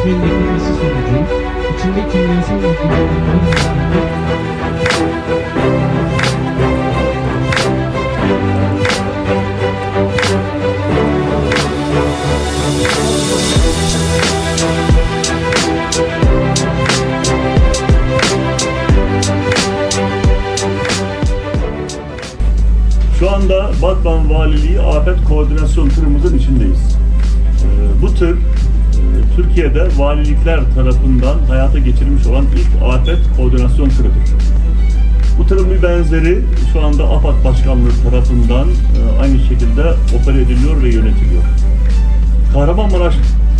ismin verilmesi sonucu içinde kimyasal maddelerden Şu anda Batman Valiliği Afet Koordinasyon Tırımızın içindeyiz. Ee, Bu tır e, Türkiye'de valilikler tarafından hayata geçirilmiş olan ilk afet koordinasyon tırıdır. Bu tırın bir benzeri şu anda AFAD Başkanlığı tarafından e, aynı şekilde opere ediliyor ve yönetiliyor. Kahramanmaraş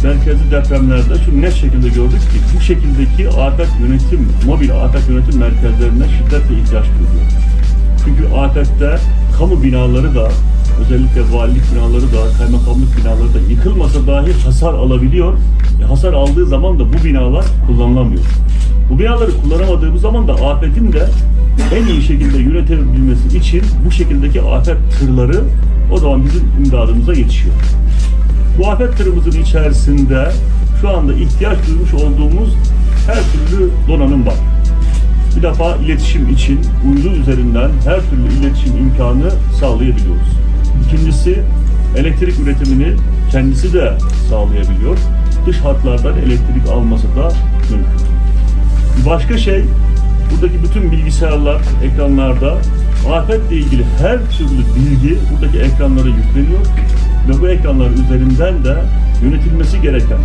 merkezli depremlerde şu net şekilde gördük ki bu şekildeki afet yönetim, mobil afet yönetim merkezlerine şiddetle ihtiyaç duyuluyor. Çünkü afette kamu binaları da özellikle valilik binaları da kaymakamlık binaları da yıkılmasa dahi hasar alabiliyor. E, hasar aldığı zaman da bu binalar kullanılamıyor. Bu binaları kullanamadığımız zaman da afetin de en iyi şekilde yönetebilmesi için bu şekildeki afet tırları o zaman bizim imdadımıza yetişiyor. Bu afet tırımızın içerisinde şu anda ihtiyaç duymuş olduğumuz her türlü donanım var. Bir defa iletişim için uydu üzerinden her türlü iletişim imkanı sağlayabiliyoruz. İkincisi elektrik üretimini kendisi de sağlayabiliyor. Dış hatlardan elektrik alması da mümkün. Bir başka şey buradaki bütün bilgisayarlar, ekranlarda afetle ilgili her türlü bilgi buradaki ekranlara yükleniyor ve bu ekranlar üzerinden de yönetilmesi gereken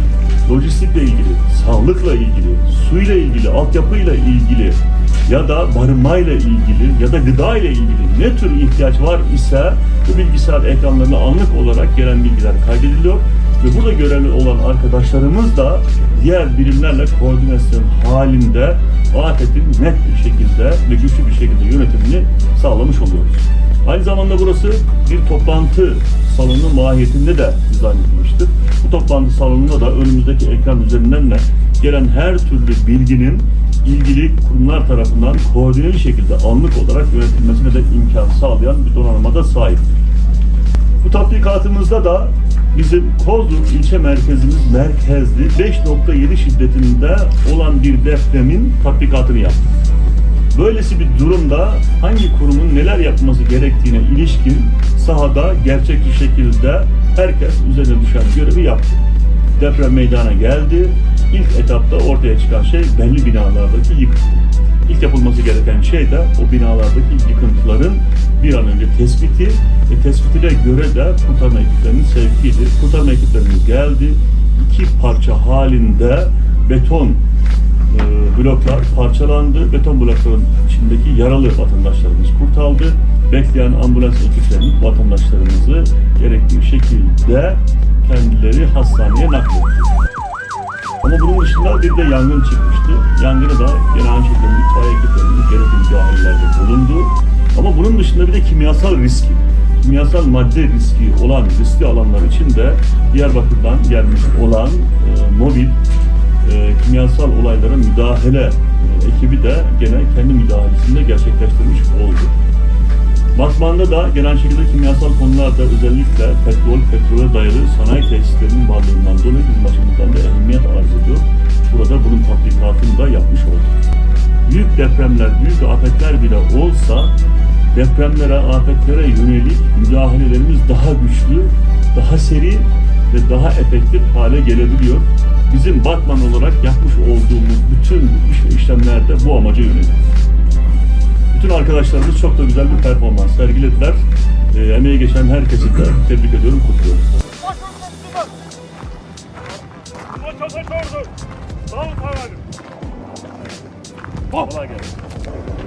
lojistikle ilgili, sağlıkla ilgili, suyla ilgili, altyapıyla ilgili ya da barınmayla ilgili ya da gıda ile ilgili ne tür ihtiyaç var ise bu bilgisayar ekranlarına anlık olarak gelen bilgiler kaydediliyor ve burada görevli olan arkadaşlarımız da diğer birimlerle koordinasyon halinde afetin net bir şekilde ve güçlü bir şekilde yönetimini sağlamış oluyoruz. Aynı zamanda burası bir toplantı salonu mahiyetinde de dizayn edilmiştir. Bu toplantı salonunda da önümüzdeki ekran üzerinden de gelen her türlü bilginin ilgili kurumlar tarafından koordineli şekilde anlık olarak yönetilmesine de imkan sağlayan bir donanıma da sahip. Bu tatbikatımızda da bizim Kozluk ilçe merkezimiz merkezli 5.7 şiddetinde olan bir depremin tatbikatını yaptık. Böylesi bir durumda hangi kurumun neler yapması gerektiğine ilişkin sahada gerçekçi şekilde herkes üzerine düşen görevi yaptı. Deprem meydana geldi. İlk etapta ortaya çıkan şey belli binalardaki yıkım. İlk yapılması gereken şey de o binalardaki yıkıntıların bir an önce tespiti ve tespitine göre de kurtarma ekiplerinin sevkiydi. Kurtarma ekiplerimiz geldi. İki parça halinde beton e, bloklar parçalandı. Beton blokların içindeki yaralı vatandaşlarımız kurtarıldı. Bekleyen ambulans ekiplerinin vatandaşlarımızı gerektiği şekilde kendileri hastaneye nakletti. Ama bunun dışında bir de yangın çıkmıştı. Yangını da gene aynı şekilde itfaiye ekiplerinin gerekli müdahalelerde bulundu. Ama bunun dışında bir de kimyasal riski, kimyasal madde riski olan riskli alanlar için de Diyarbakır'dan gelmiş olan e, mobil e, kimyasal olaylara müdahale e, ekibi de gene kendi müdahalesini de gerçekleştirmiş oldu. Batman'da da genel şekilde kimyasal konularda özellikle petrol, petrole dayalı sanayi tesislerinin varlığından dolayı Depremler, büyük afetler bile olsa depremlere, afetlere yönelik müdahalelerimiz daha güçlü, daha seri ve daha efektif hale gelebiliyor. Bizim Batman olarak yapmış olduğumuz bütün işlemlerde bu amaca yönelik. Bütün arkadaşlarımız çok da güzel bir performans sergilediler. Ee, emeği geçen herkesi de tebrik ediyorum, kutluyorum. O çok sordu. Sağ ol Oh.